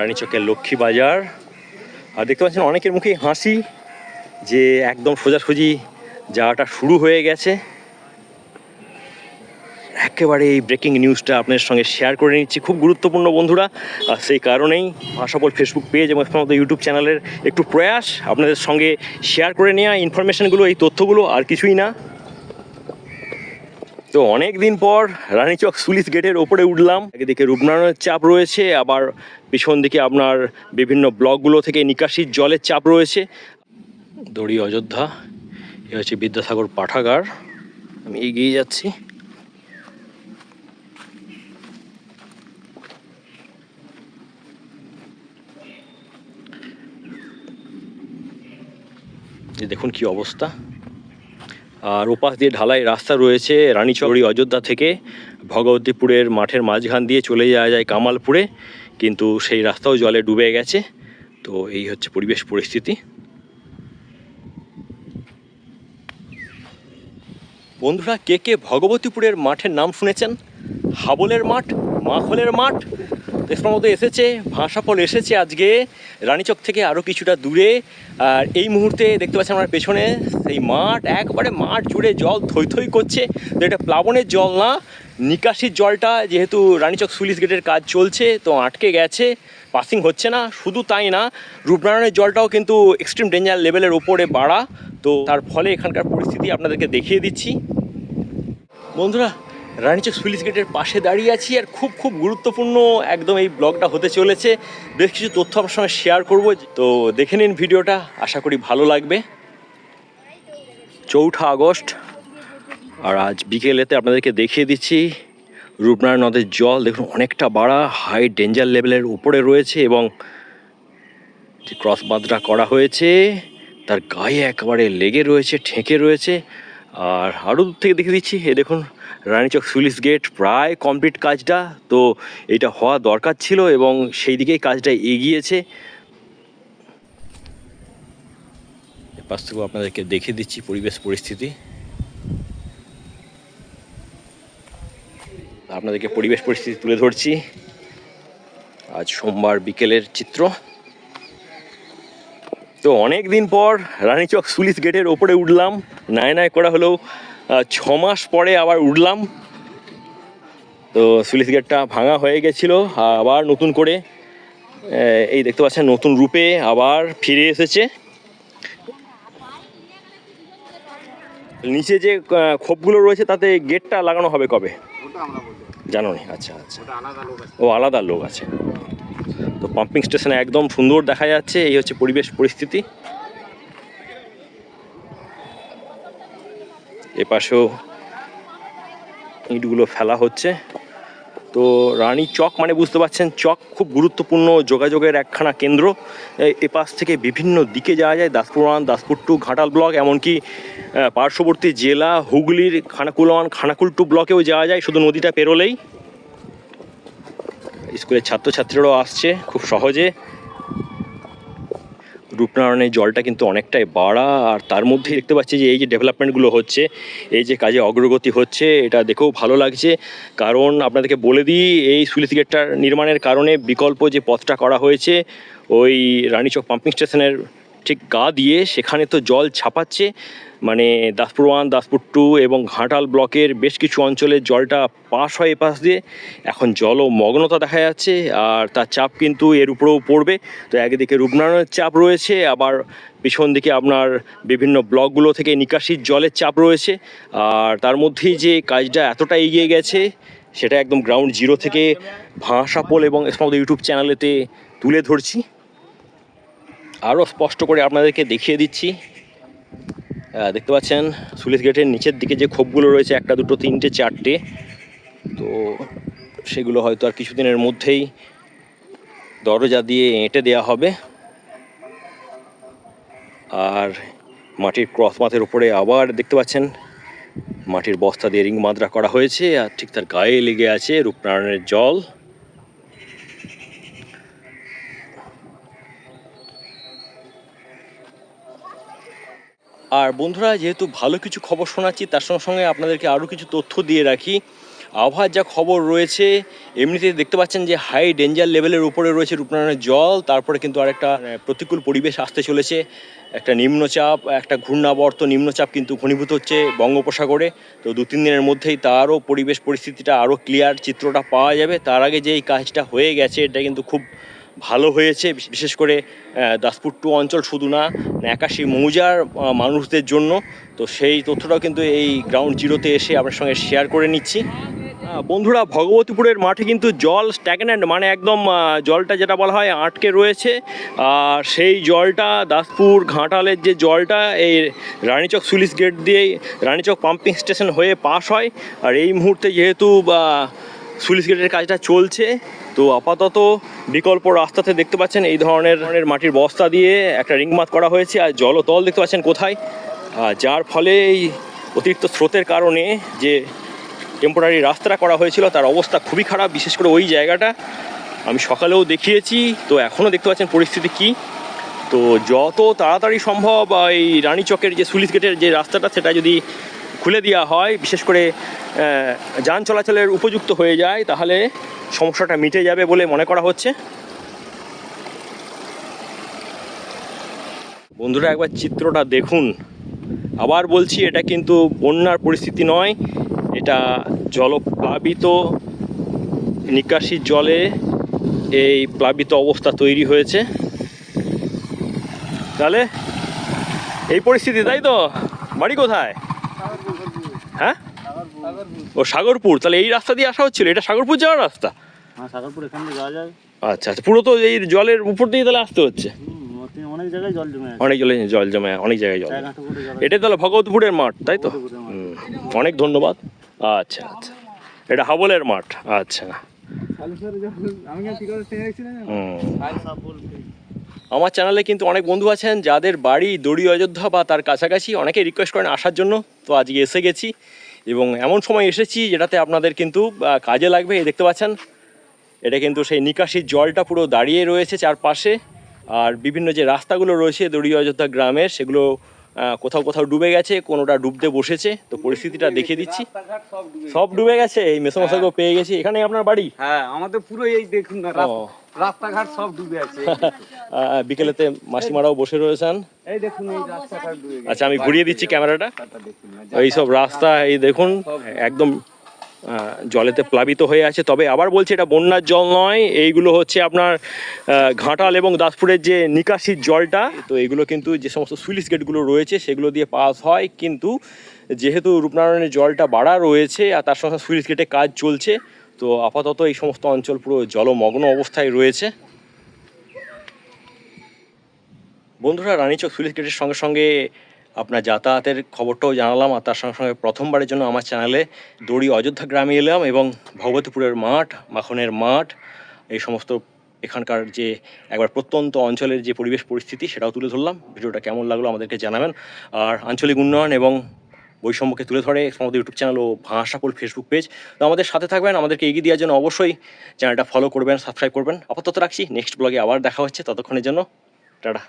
রানীচকের লক্ষ্মী বাজার। আর দেখতে পাচ্ছেন অনেকের মুখেই হাসি যে একদম সোজাসুজি যাওয়াটা শুরু হয়ে গেছে। একেবারে এই ব্রেকিং নিউজটা আপনাদের সঙ্গে শেয়ার করে নিচ্ছি। খুব গুরুত্বপূর্ণ বন্ধুরা, আর সেই কারণেই ভাষাপল ফেসবুক পেজ এবং আমাদের ইউটিউব চ্যানেলের একটু প্রয়াস আপনাদের সঙ্গে শেয়ার করে নেওয়া ইনফরমেশনগুলো এই তথ্যগুলো আর কিছুই না। তো অনেক দিন পর রানীচক সুলিশ গেটের ওপরে উঠলাম। একদিকে রূপনারায়ণের চাপ রয়েছে, আবার পিছন দিকে আপনার বিভিন্ন ব্লকগুলো থেকে নিকাশির জলের চাপ রয়েছে। দড়ি অযোধ্যা, এ হচ্ছে বিদ্যাসাগর পাঠাগার। আমি এগিয়ে যাচ্ছি। দেখুন কি অবস্থা। আর ওপাশ দিয়ে ঢালাই রাস্তা রয়েছে রানীচৌড়ি অযোধ্যা থেকে ভগবতীপুরের মাঠের মাঝখান দিয়ে চলে যাওয়া যায় কামালপুরে, কিন্তু সেই রাস্তাও জলে ডুবে গেছে। তো এই হচ্ছে পরিবেশ পরিস্থিতি। বন্ধুরা, কে কে ভগবতীপুরের মাঠের নাম শুনেছেন? হাবলের মাঠ, মাখলের মাঠ দেশের মতো এসেছে ভাষাফল এসেছে আজকে, রানীচক থেকে আরও কিছুটা দূরে। আর এই মুহূর্তে দেখতে পাচ্ছেন আমার পেছনে, সেই মাঠ, একবারে মাঠ জুড়ে জল থই থই করছে। তো এটা প্লাবনের জল না, নিকাশির জলটা, যেহেতু রানীচক সুলিশ গেটের কাজ চলছে, তো আটকে গেছে, পাসিং হচ্ছে না, শুধু তাই না, রূপনারায়ণের জলটাও কিন্তু এক্সট্রিম ডেঞ্জার লেভেলের ওপরে বাড়া। তো তার ফলে এখানকার পরিস্থিতি আপনাদেরকে দেখিয়ে দিচ্ছি। বন্ধুরা রানীচক সুইলিশ গেটের পাশে দাঁড়িয়ে আছি আর খুব খুব গুরুত্বপূর্ণ একদম এই ব্লগটা হতে চলেছে। বেশ কিছু তথ্য আপনার সঙ্গে শেয়ার করব। তো দেখে নিন ভিডিওটা, আশা করি ভালো লাগবে। চৌঠা আগস্ট, আর আজ বিকেলেতে আপনাদেরকে দেখিয়ে দিচ্ছি রূপনারায়ণ নদের জল। দেখুন, অনেকটা বাড়া হাই ডেঞ্জার লেভেলের উপরে রয়েছে এবং যে ক্রস বাঁধটা করা হয়েছে, তার গায়ে একেবারে লেগে রয়েছে, ঠেকে রয়েছে। আর আরও দূর থেকে দেখে দিচ্ছি, এ দেখুন রানীচক সুইলিশ গেট, প্রায় কমপ্লিট কাজটা। তো এটা হওয়া দরকার ছিল এবং সেই দিকেই কাজটা এগিয়েছে। এপাশ থেকেও আপনাদেরকে দেখে দিচ্ছি পরিবেশ পরিস্থিতি। আপনাদেরকে পরিবেশ পরিস্থিতি তুলে ধরছি। আজ সোমবার বিকেলের চিত্র। তো অনেক দিন পর রানীচক সুলিশ গেটের ওপরে উঠলাম। নায় নায় করা হলেও আহ, ছ মাস পরে আবার উঠলাম। তো সুলিশ গেটটা ভাঙা হয়ে গেছিল আবার নতুন করে এই দেখতে পাচ্ছেন নতুন রূপে আবার ফিরে এসেছে। নিচে যে খোপগুলো রয়েছে তাতে গেটটা লাগানো হবে কবে। জানো নি? আচ্ছা আচ্ছা। ও আলাদা লোক আছে। তো পাম্পিং স্টেশনে একদম সুন্দর দেখা যাচ্ছে, এই হচ্ছে পরিবেশ পরিস্থিতি। এপাশেও ইটগুলো ফেলা হচ্ছে। তো রানী চক মানে বুঝতে পারছেন, চক খুব গুরুত্বপূর্ণ যোগাযোগের একখানা কেন্দ্র। এপাশ থেকে বিভিন্ন দিকে যাওয়া যায়, Daspur one, Daspur two, Ghatal block, এমনকি পার্শ্ববর্তী জেলা, হুগলির খানাকুল ওয়ান, খানাকুল টু ব্লকেও যাওয়া যায়, শুধু নদীটা পেরোলেই। স্কুলের ছাত্রছাত্রীরাও আসছে খুব সহজে। রূপনারায়ণের জলটা কিন্তু অনেকটাই বাড়া, আর তার মধ্যেই দেখতে পাচ্ছি যে এই যে ডেভেলপমেন্টগুলো হচ্ছে, এই যে কাজে অগ্রগতি হচ্ছে, এটা দেখেও ভালো লাগছে। কারণ আপনাদেরকে বলে দিই, এই সুলিশ গেটটার নির্মাণের কারণে বিকল্প যে পথটা করা হয়েছে, ওই রানীচক পাম্পিং স্টেশনের ঠিক গা দিয়ে সেখানে তো জল ছাপাচ্ছে। মানে দাসপুর ওয়ান, দাসপুর টু এবং ঘাটাল ব্লকের বেশ কিছু অঞ্চলে জলটা পাশ হয় এপাশ দিয়ে। এখন জল ও মগ্নতা দেখা যাচ্ছে আর তার চাপ কিন্তু এর উপরেও পড়বে। তো একদিকে রূপনারায়ণের চাপ রয়েছে, আবার পিছন দিকে আপনার বিভিন্ন ব্লকগুলো থেকে নিকাশির জলের চাপ রয়েছে। আর তার মধ্যেই যে কাজটা এতটা এগিয়ে গেছে, সেটা একদম গ্রাউন্ড জিরো থেকে ভাষাপোল এবং ইউটিউব চ্যানেলেতে তুলে ধরছি। আরও স্পষ্ট করে আপনাদেরকে দেখিয়ে দিচ্ছি। দেখতে পাচ্ছেন সুলিশ গেটের নিচের দিকে যে খোপগুলো রয়েছে, একটা, দুটো, তিনটে, চারটে, তো সেগুলো হয়তো আর কিছুদিনের মধ্যেই দরজা দিয়ে এঁটে দেওয়া হবে। আর মাটির ক্রস মাথের উপরে আবার দেখতে পাচ্ছেন, মাটির বস্তা দিয়ে রিং মাদ্রা করা হয়েছে, আর ঠিক তার গায়ে লেগে আছে রূপনারায়ণের জল। আর বন্ধুরা যেহেতু ভালো কিছু খবর শোনাচ্ছি তার সঙ্গে সঙ্গে আপনাদেরকে আরও কিছু তথ্য দিয়ে রাখি। আবহাওয়ার যা খবর রয়েছে এমনিতে দেখতে পাচ্ছেন যে হাই ডেঞ্জার লেভেলের উপরে রয়েছে রূপনারায়ণের জল তারপরে কিন্তু আরেকটা আহ, প্রতিকূল পরিবেশ আসতে চলেছে। একটা নিম্নচাপ একটা ঘূর্ণাবর্ত নিম্নচাপ কিন্তু ঘনীভূত হচ্ছে বঙ্গোপসাগরে। তো দু তিন দিনের মধ্যেই তারও পরিবেশ পরিস্থিতিটা আরও ক্লিয়ার চিত্রটা পাওয়া যাবে। তার আগে যে এই কাজটা হয়ে গেছে এটা কিন্তু খুব ভালো হয়েছে বিশেষ করে দাসপুর টু অঞ্চল শুধু না একাশি মৌজার মানুষদের জন্য। তো সেই তথ্যটাও কিন্তু এই গ্রাউন্ড জিরোতে এসে আপনার সঙ্গে শেয়ার করে নিচ্ছি। বন্ধুরা, ভগবতীপুরের মাঠে কিন্তু জল স্ট্যাগন্যান্ট মানে একদম জলটা যেটা বলা হয়, আটকে রয়েছে। আর সেই জলটা, দাসপুর ঘাটালের যে জলটা, এই রানীচক সুলিশ গেট দিয়ে রানীচক পাম্পিং স্টেশন হয়ে পাস হয়। আর এই মুহূর্তে যেহেতু সুলিশ গেটের কাজটা চলছে তো আপাতত বিকল্প রাস্তাতে দেখতে পাচ্ছেন এই ধরনের ধরনের মাটির বস্তা দিয়ে একটা রিংমাত করা হয়েছে আর জলতল দেখতে পাচ্ছেন কোথায়। যার ফলে এই অতিরিক্ত স্রোতের কারণে যে টেম্পোরারি রাস্তাটা করা হয়েছিল তার অবস্থা খুবই খারাপ, বিশেষ করে ওই জায়গাটা। আমি সকালেও দেখিয়েছি, তো এখনও দেখতে পাচ্ছেন পরিস্থিতি কি। তো যত তাড়াতাড়ি সম্ভব, এই রানীচকের যে সুলিশ গেটের যে রাস্তাটা, সেটা যদি খুলে দেওয়া হয়, বিশেষ করে যান চলাচলের উপযুক্ত হয়ে যায়, তাহলে সমস্যাটা মিটে যাবে বলে মনে করা হচ্ছে। বন্ধুরা, একবার চিত্রটা দেখুন। আবার বলছি, এটা কিন্তু বন্যার পরিস্থিতি নয়, এটা জলপ্লাবিত নিকাশির জলে এই প্লাবিত অবস্থা তৈরি হয়েছে। তাহলে, এই পরিস্থিতি, তাই তো? বাড়ি কোথায়? হ্যাঁ? ও সাগরপুর তাহলে এই রাস্তা দিয়ে আসা হচ্ছিল? এটা সাগরপুর যাওয়ার রাস্তা? হ্যাঁ সাগরপুর এখান থেকে যাওয়া যায়। আচ্ছা আচ্ছা পুরো তো এই জলের উপর দিয়ে তাহলে আসতে হচ্ছে? অনেক জায়গায় জল জমে অনেক জলে জল জমে অনেক জায়গায় জল এটাই তাহলে ভগবতপুরের মাঠ তাই তো? অনেক ধন্যবাদ। আচ্ছা আচ্ছা। এটা হাবলের মাঠ আচ্ছা। আমি আমার চ্যানেলে কিন্তু অনেক বন্ধু আছেন যাদের বাড়ি দড়ি অযোধ্যা বা তার কাছাকাছি অনেকে রিকোয়েস্ট করেন আসার জন্য। তো আজকে এসে গেছি এবং এমন সময় এসেছি যেটাতে আপনাদের কিন্তু কাজে লাগবে এই দেখতে পাচ্ছেন। এটা কিন্তু সেই নিকাশির জলটা পুরো দাঁড়িয়ে রয়েছে চারপাশে। আর বিভিন্ন যে রাস্তাগুলো রয়েছে দড়ি অযোধ্যা গ্রামের সেগুলো কোথাও কোথাও ডুবে গেছে কোনোটা ডুবতে বসেছে। তো পরিস্থিতিটা দেখিয়ে দিচ্ছি। সব ডুবে গেছে। এই মেসমশাইকেও পেয়ে গেছি। এখানে আপনার বাড়ি? হ্যাঁ আমাদের পুরো এই দেখুন না। রাস্তাঘাট সব ডুবে আছে। বিকেলেতে মাসিমারাও বসে রয়েছেন। এই দেখুন এই রাস্তাঘাট ডুবে গেছে। আচ্ছা আমি ঘুরিয়ে দিচ্ছি ক্যামেরাটা। এই সব রাস্তা এই দেখুন একদম জলেতে প্লাবিত হয়ে আছে। তবে আবার বলছি এটা বন্যার জল নয়। এইগুলো হচ্ছে আপনার ঘাটাল এবং দাসপুরের যে নিকাশির জলটা তো এগুলো কিন্তু যে সমস্ত সুইলিশ গেটগুলো রয়েছে সেগুলো দিয়ে পাস হয়। কিন্তু যেহেতু রূপনারায়ণের জলটা বাড়া রয়েছে আর তার সঙ্গে সুইলিশ গেটে কাজ চলছে তো আপাতত এই সমস্ত অঞ্চল পুরো জলমগ্ন অবস্থায় রয়েছে। বন্ধুরা, রানীচক সুইলিশ গেটের সঙ্গে সঙ্গে আপনার যাতায়াতের খবরটাও জানালাম আর তার সঙ্গে সঙ্গে প্রথমবারের জন্য আমার চ্যানেলে দড়ি অযোধ্যা গ্রামে এলাম এবং ভগবতীপুরের মাঠ মাখনের মাঠ, এই সমস্ত এখানকার যে একবার প্রত্যন্ত অঞ্চলের যে পরিবেশ পরিস্থিতি সেটাও তুলে ধরলাম। ভিডিওটা কেমন লাগল আমাদেরকে জানাবেন। আর আঞ্চলিক উন্নয়ন এবং বৈষম্যকে তুলে ধরে আমাদের ইউটিউব চ্যানেল ও ভাষাকুল ফেসবুক পেজ তো আমাদের সাথে থাকবেন, আমাদেরকে এগিয়ে দেওয়ার জন্য অবশ্যই চ্যানেলটা ফলো করবেন সাবস্ক্রাইব করবেন। আপাতত রাখছি নেক্সট ব্লগে আবার দেখা হচ্ছে, ততক্ষণের জন্য, টাটা।